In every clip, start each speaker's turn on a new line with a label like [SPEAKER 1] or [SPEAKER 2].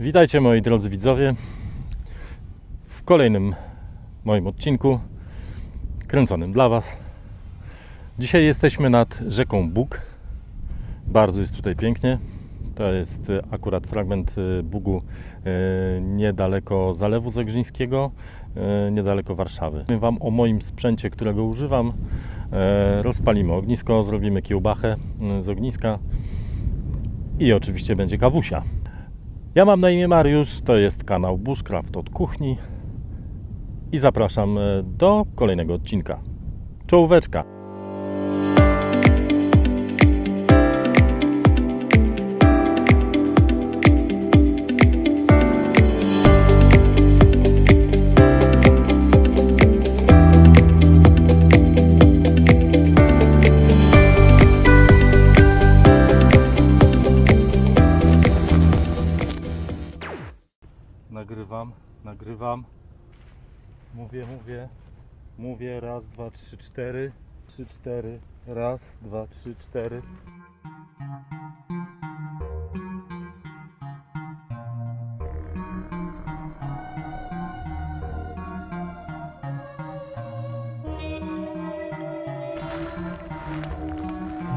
[SPEAKER 1] Witajcie moi drodzy widzowie w kolejnym moim odcinku kręconym dla Was. Dzisiaj jesteśmy nad rzeką Bóg. Bardzo jest tutaj pięknie. To jest akurat fragment e, Bugu e, niedaleko Zalewu Zegrzyńskiego, e, niedaleko Warszawy. Powiem Wam o moim sprzęcie, którego używam. Rozpalimy ognisko, zrobimy kiełbachę z ogniska i oczywiście będzie kawusia. Ja mam na imię Mariusz, to jest kanał Bushcraft od kuchni i zapraszam e, do kolejnego odcinka. Czołóweczka! Mówię, mówię. Mówię raz, dwa, trzy, cztery. Trzy, cztery. Raz, dwa, trzy, cztery.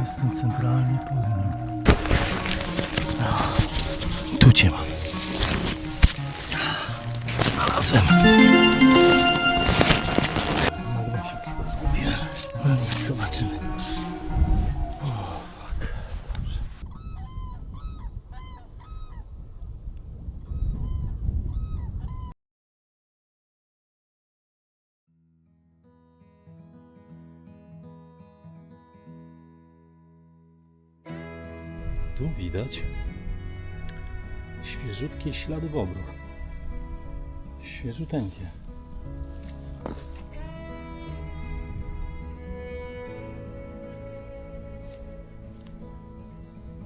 [SPEAKER 1] Jestem centralnie pod nim. Tu cię mam. Znalazłem. Tu widać świeżutkie ślady bobru. Świeżuteńkie.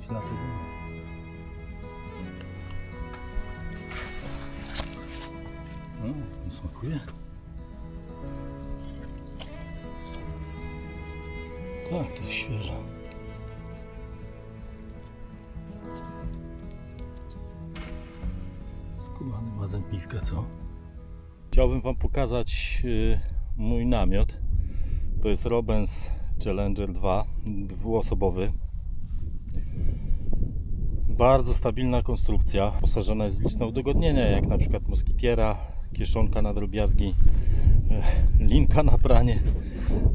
[SPEAKER 1] Ślady bobru. No, smakuje. Skubany ma zębiska, co? Chciałbym Wam pokazać y, mój namiot. To jest Robens Challenger 2, dwuosobowy. Bardzo stabilna konstrukcja. Posażona jest w liczne udogodnienia, jak na przykład moskitiera, kieszonka na drobiazgi, y, linka na pranie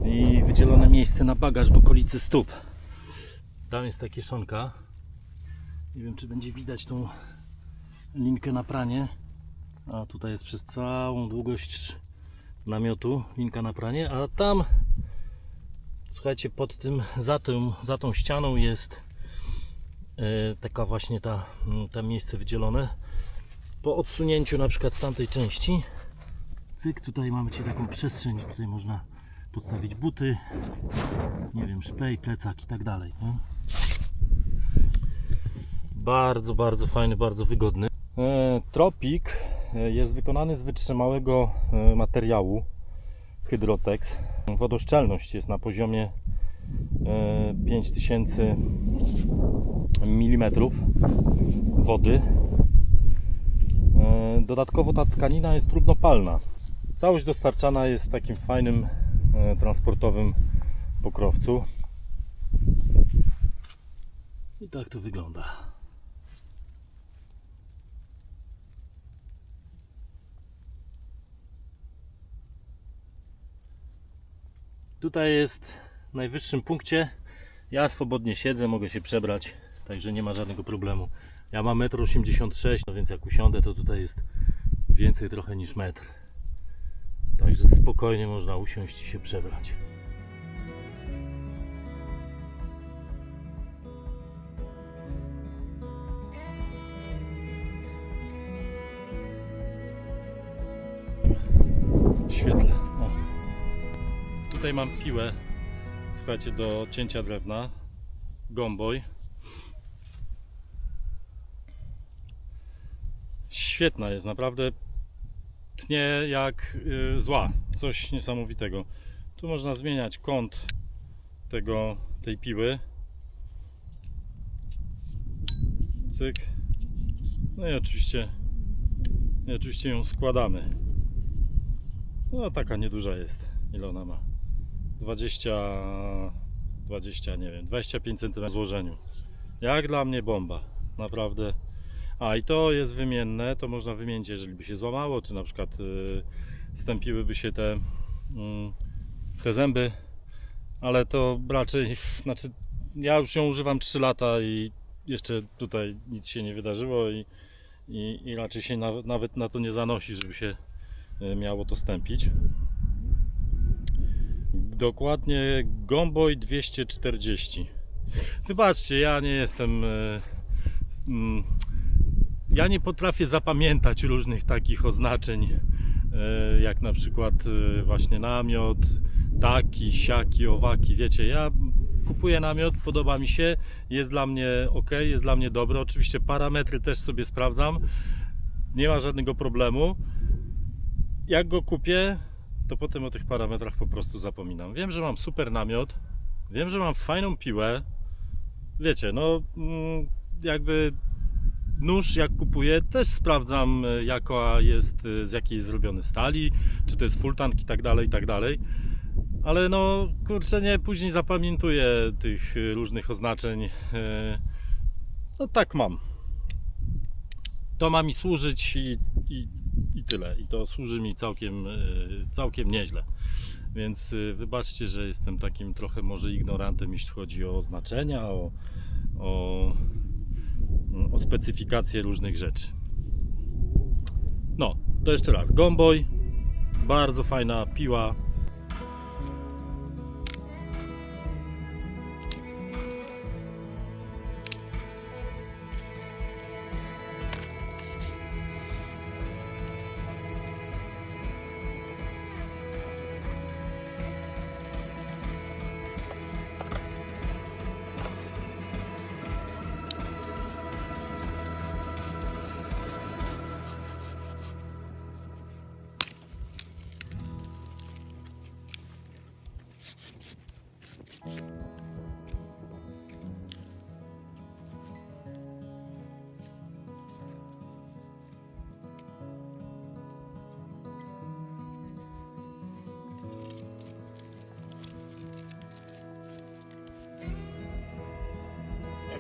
[SPEAKER 1] i wydzielone miejsce na bagaż w okolicy stóp. Tam jest ta kieszonka. Nie wiem, czy będzie widać tą linkę na pranie. A tutaj jest przez całą długość namiotu linka na pranie, a tam słuchajcie, pod tym, za tą, za tą ścianą jest e, taka właśnie ta, mm, ta miejsce wydzielone. Po odsunięciu na przykład tamtej części, cyk, tutaj mamy ci taką przestrzeń, tutaj można postawić buty, nie wiem, szpej, plecak i tak dalej. Nie? Bardzo, bardzo fajny, bardzo wygodny. E, Tropik e, jest wykonany z wytrzymałego e, materiału Hydrotex. Wodoszczelność jest na poziomie e, 5000 mm wody. Dodatkowo ta tkanina jest trudnopalna. Całość dostarczana jest w takim fajnym transportowym pokrowcu. I tak to wygląda. Tutaj jest w najwyższym punkcie. Ja swobodnie siedzę, mogę się przebrać, także nie ma żadnego problemu. Ja mam 1,86 m, no więc jak usiądę, to tutaj jest więcej trochę niż metr. Także spokojnie można usiąść i się przebrać. Tutaj mam piłę, słuchajcie, do cięcia drewna. Gomboj. Świetna jest, naprawdę tnie jak y, zła. Coś niesamowitego. Tu można zmieniać kąt tego, tej piły. Cyk. No i oczywiście, i oczywiście ją składamy. No taka nieduża jest. Ile ona ma? 20, 20 nie wiem, 25 cm w złożeniu. Jak dla mnie bomba. Naprawdę. A i to jest wymienne, to można wymienić, jeżeli by się złamało, czy na przykład y, stępiłyby się te, mm, te zęby, ale to raczej, znaczy ja już ją używam 3 lata i jeszcze tutaj nic się nie wydarzyło i, i, i raczej się nawet, nawet na to nie zanosi, żeby się y, miało to stępić. Dokładnie Gomboj 240. Wybaczcie, ja nie jestem. y, mm, Ja nie potrafię zapamiętać różnych takich oznaczeń, y, jak na przykład y, właśnie namiot, taki, siaki, owaki. Wiecie, ja kupuję namiot, podoba mi się, jest dla mnie ok, jest dla mnie dobry. Oczywiście parametry też sobie sprawdzam, nie ma żadnego problemu. Jak go kupię, to potem o tych parametrach po prostu zapominam. Wiem, że mam super namiot, wiem, że mam fajną piłę. Wiecie, no mm, jakby nóż jak kupuję, też sprawdzam y, jaka jest, y, z jakiej jest zrobiony stali, czy to jest full tank i tak dalej, i tak dalej. Ale no kurczę, nie, później zapamiętuję tych y, różnych oznaczeń. No tak mam. To ma mi służyć i, i, i tyle. I to służy mi całkiem, y, całkiem nieźle. Więc y, wybaczcie, że jestem takim trochę może ignorantem, jeśli chodzi o oznaczenia, o, o, o specyfikację różnych rzeczy. No, to jeszcze raz. Gomboj, bardzo fajna piła.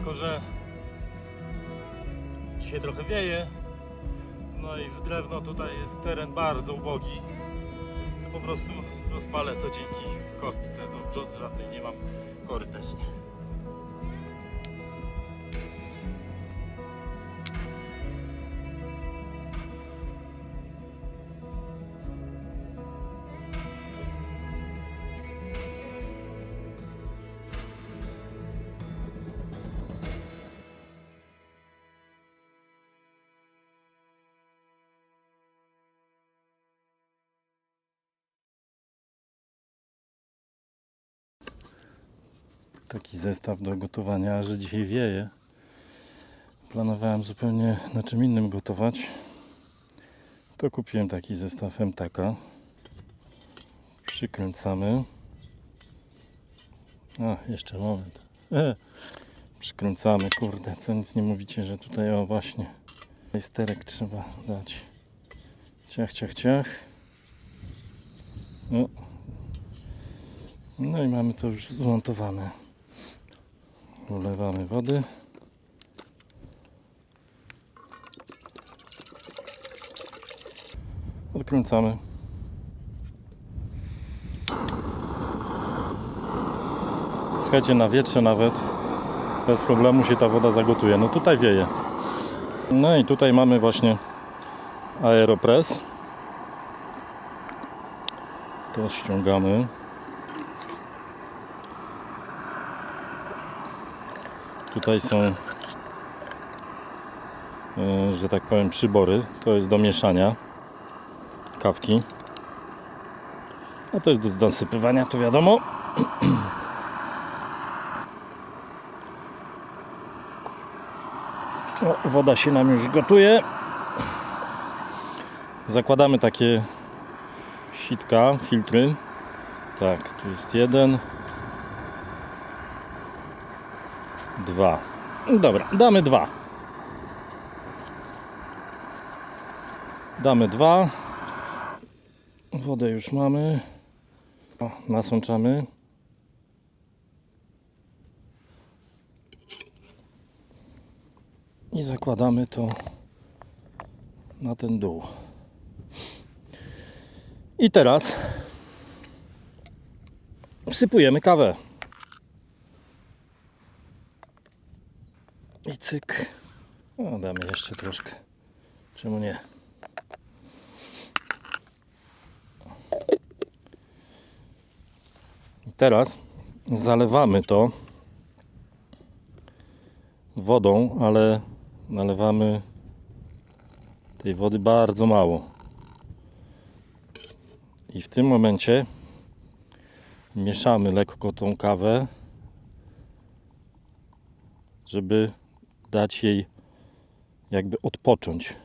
[SPEAKER 1] Jako, że dzisiaj trochę wieje, no i w drewno tutaj jest teren bardzo ubogi, to po prostu rozpalę to dzięki kostce. No brzozy żadnej nie mam, kory też nie. Taki zestaw do gotowania, że dzisiaj wieje. Planowałem zupełnie na czym innym gotować. To kupiłem taki zestaw MTK. Przykręcamy. A, jeszcze moment. E, przykręcamy, kurde, co nic nie mówicie, że tutaj, o właśnie, sterek trzeba dać. Ciach, ciach, ciach. O. No i mamy to już zmontowane. Dolewamy wody. Odkręcamy. Słuchajcie, na wietrze nawet bez problemu się ta woda zagotuje. No tutaj wieje. No i tutaj mamy właśnie aeropress. To ściągamy. Tutaj są, e, że tak powiem, przybory. To jest do mieszania kawki. A to jest do dosypywania, to wiadomo. O, woda się nam już gotuje. Zakładamy takie sitka, filtry. Tak, tu jest jeden. Dwa. Dobra, damy dwa. Damy dwa. Wodę już mamy. O, nasączamy. I zakładamy to na ten dół. I teraz wsypujemy kawę. I cyk. O, damy jeszcze troszkę. Czemu nie? Teraz zalewamy to wodą, ale nalewamy tej wody bardzo mało. I w tym momencie mieszamy lekko tą kawę, żeby dać jej jakby odpocząć.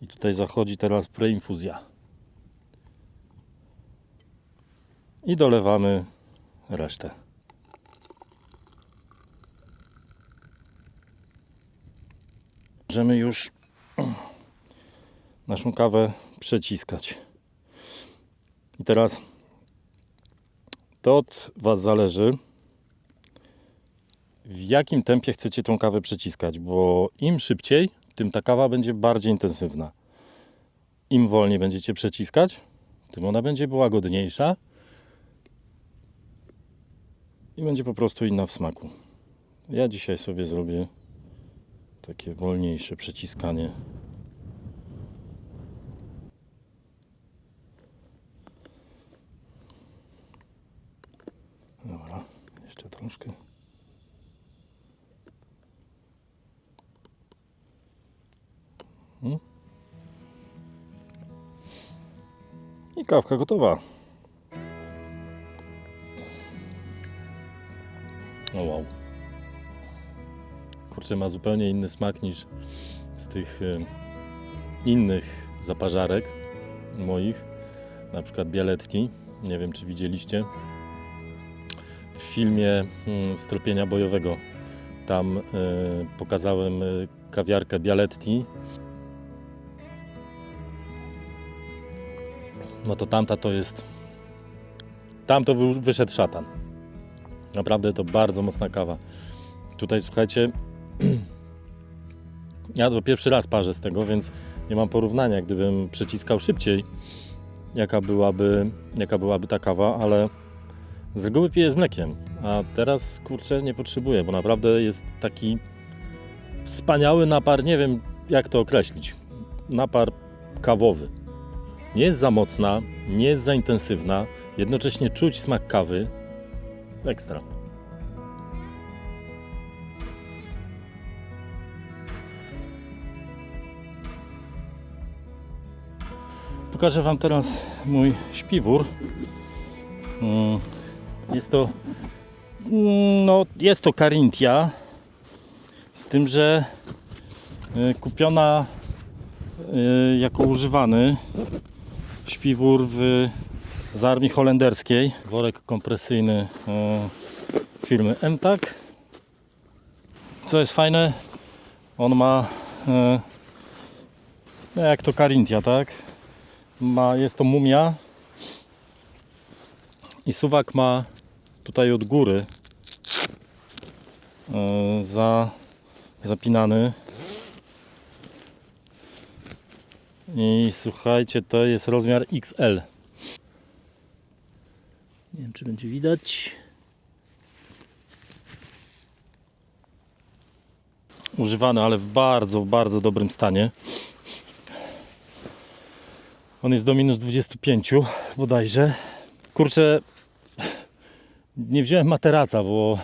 [SPEAKER 1] I tutaj zachodzi teraz preinfuzja. I dolewamy resztę. Możemy już naszą kawę przeciskać. I teraz to od Was zależy, w jakim tempie chcecie tą kawę przeciskać, bo im szybciej, tym ta kawa będzie bardziej intensywna. Im wolniej będziecie przeciskać, tym ona będzie łagodniejsza i będzie po prostu inna w smaku. Ja dzisiaj sobie zrobię takie wolniejsze przeciskanie. Dobra, jeszcze troszkę. I kawka gotowa. O wow. Kurczę, ma zupełnie inny smak niż z tych e, innych zaparzarek moich. Na przykład Bialetti. Nie wiem, czy widzieliście. W filmie mm, Stropienia Bojowego tam e, pokazałem e, kawiarkę Bialetti. No to tamta to jest. Tam to wy- wyszedł szatan. Naprawdę to bardzo mocna kawa. Tutaj słuchajcie, ja to pierwszy raz parzę z tego, więc nie mam porównania. Gdybym przeciskał szybciej, jaka byłaby, jaka byłaby ta kawa, ale z reguły piję z mlekiem, a teraz kurczę nie potrzebuję, bo naprawdę jest taki wspaniały napar. Nie wiem jak to określić. Napar kawowy. Nie jest za mocna, nie jest za intensywna, jednocześnie czuć smak kawy. Ekstra. Pokażę Wam teraz mój śpiwór. Mm, Jest to mm, no, jest to Carinthia z tym, że y, kupiona y, jako używany śpiwór w, z armii holenderskiej. Worek kompresyjny y, firmy MTAG. Co jest fajne, on ma y, no jak to Carinthia, tak? Ma, jest to mumia i suwak ma tutaj od góry y, za, zapinany i słuchajcie, to jest rozmiar XL. Nie wiem, czy będzie widać. Używany, ale w bardzo, bardzo dobrym stanie. On jest do minus 25 bodajże. Kurczę, nie wziąłem materaca, bo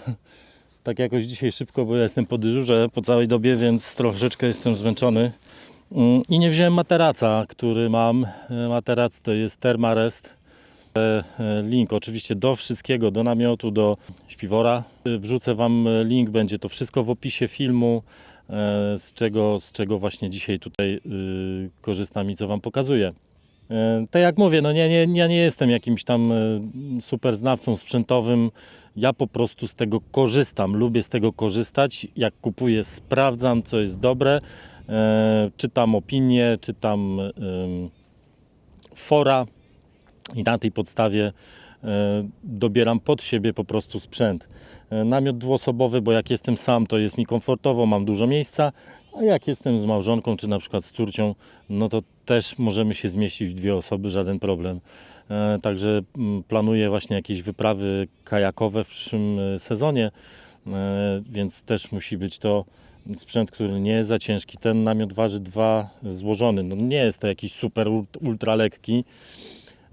[SPEAKER 1] tak jakoś dzisiaj szybko, bo ja jestem po dyżurze po całej dobie, więc troszeczkę jestem zmęczony. Mm, I nie wziąłem materaca, który mam. E, Materac to jest Thermarest. E, e, Link oczywiście do wszystkiego, do namiotu, do śpiwora. Wrzucę Wam link, będzie to wszystko w opisie filmu, z czego, z czego właśnie dzisiaj tutaj y, korzystam i co Wam pokazuję. Tak jak mówię, no nie, nie, ja nie jestem jakimś tam super znawcą sprzętowym. Ja po prostu z tego korzystam, lubię z tego korzystać. Jak kupuję, sprawdzam, co jest dobre. E, Czytam opinie, czytam fora i na tej podstawie e, dobieram pod siebie po prostu sprzęt. E, Namiot dwuosobowy, bo jak jestem sam, to jest mi komfortowo, mam dużo miejsca, a jak jestem z małżonką czy na przykład z córcią, no to też możemy się zmieścić w dwie osoby, żaden problem. Także planuję właśnie jakieś wyprawy kajakowe w przyszłym sezonie, więc też musi być to sprzęt, który nie jest za ciężki. Ten namiot waży dwa złożony. No nie jest to jakiś super ult- ultra lekki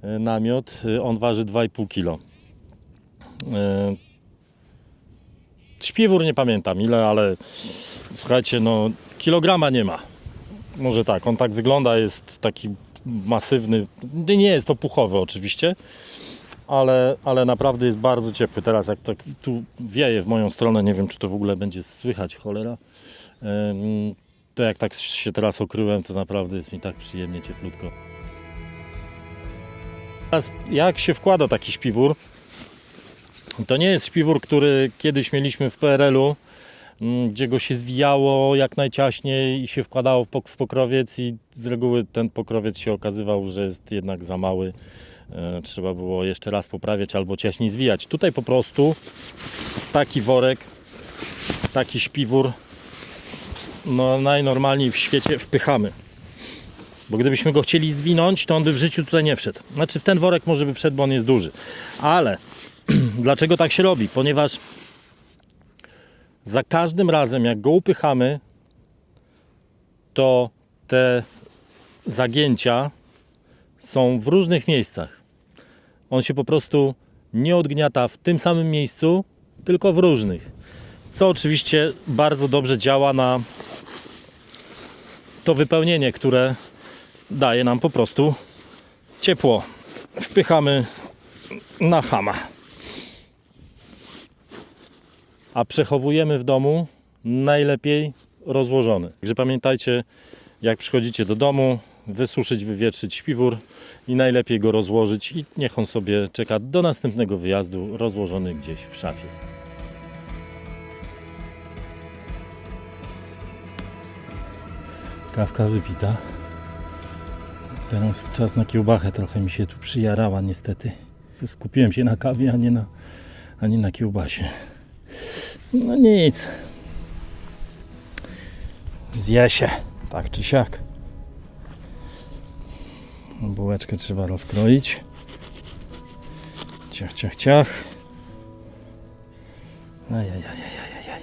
[SPEAKER 1] e, namiot. E, On waży 2,5 kg. Śpiwór nie pamiętam ile, ale słuchajcie, no kilograma nie ma. Może tak, on tak wygląda, jest taki masywny. Nie jest to puchowy oczywiście, ale, ale naprawdę jest bardzo ciepły. Teraz jak tak tu wieje w moją stronę, nie wiem czy to w ogóle będzie słychać, cholera. To jak tak się teraz okryłem, to naprawdę jest mi tak przyjemnie cieplutko. Teraz jak się wkłada taki śpiwór? To nie jest śpiwór, który kiedyś mieliśmy w PRL-u, mm, gdzie go się zwijało jak najciaśniej i się wkładało w pokrowiec i z reguły ten pokrowiec się okazywał, że jest jednak za mały. E, Trzeba było jeszcze raz poprawiać albo ciaśniej zwijać. Tutaj po prostu taki worek, taki śpiwór no najnormalniej w świecie wpychamy. Bo gdybyśmy go chcieli zwinąć, to on by w życiu tutaj nie wszedł. Znaczy w ten worek może by wszedł, bo on jest duży. Ale dlaczego tak się robi? Ponieważ za każdym razem, jak go upychamy, to te zagięcia są w różnych miejscach. On się po prostu nie odgniata w tym samym miejscu, tylko w różnych. Co oczywiście bardzo dobrze działa na to wypełnienie, które daje nam po prostu ciepło. Wpychamy na hama. A przechowujemy w domu najlepiej rozłożony. Także pamiętajcie, jak przychodzicie do domu, wysuszyć, wywietrzyć śpiwór i najlepiej go rozłożyć i niech on sobie czeka do następnego wyjazdu rozłożony gdzieś w szafie. Kawka wypita. Teraz czas na kiełbachę. Trochę mi się tu przyjarała niestety. Skupiłem się na kawie, a nie na, a nie na kiełbasie. No nic. Zje się. Tak czy siak. Bułeczkę trzeba rozkroić. Ciach, ciach, ciach. Ajajajajajaj.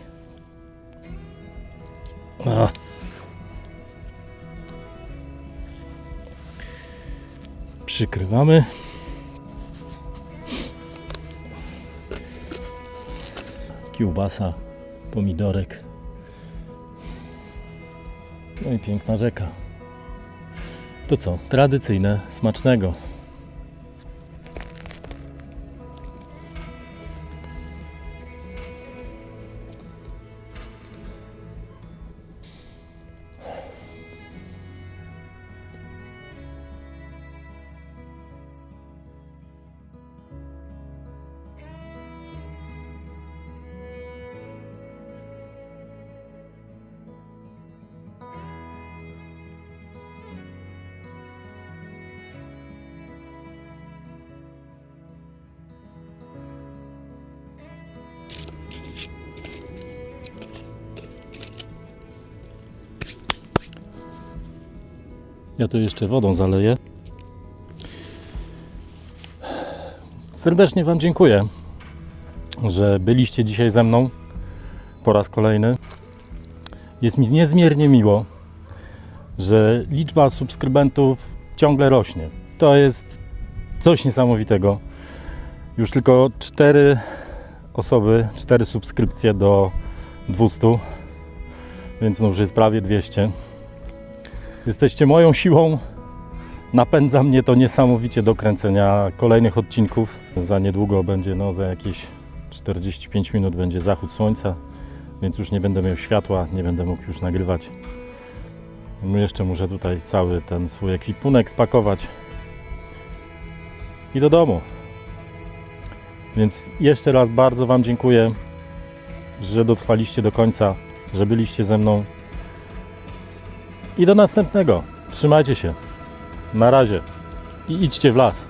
[SPEAKER 1] O. Przykrywamy. Kiełbasa, pomidorek. No i piękna rzeka. To co? Tradycyjne, smacznego. Ja to jeszcze wodą zaleję. Serdecznie Wam dziękuję, że byliście dzisiaj ze mną po raz kolejny. Jest mi niezmiernie miło, że liczba subskrybentów ciągle rośnie. To jest coś niesamowitego. Już tylko 4 osoby, 4 subskrypcje do 200, więc no już jest prawie 200. Jesteście moją siłą. Napędza mnie to niesamowicie do kręcenia kolejnych odcinków. Za niedługo będzie, no za jakieś 45 minut będzie zachód słońca, więc już nie będę miał światła, nie będę mógł już nagrywać. No Jeszcze muszę tutaj cały ten swój ekwipunek spakować. i do domu. Więc jeszcze raz bardzo Wam dziękuję, że dotrwaliście do końca, że byliście ze mną. I do następnego. Trzymajcie się. Na razie. I idźcie w las.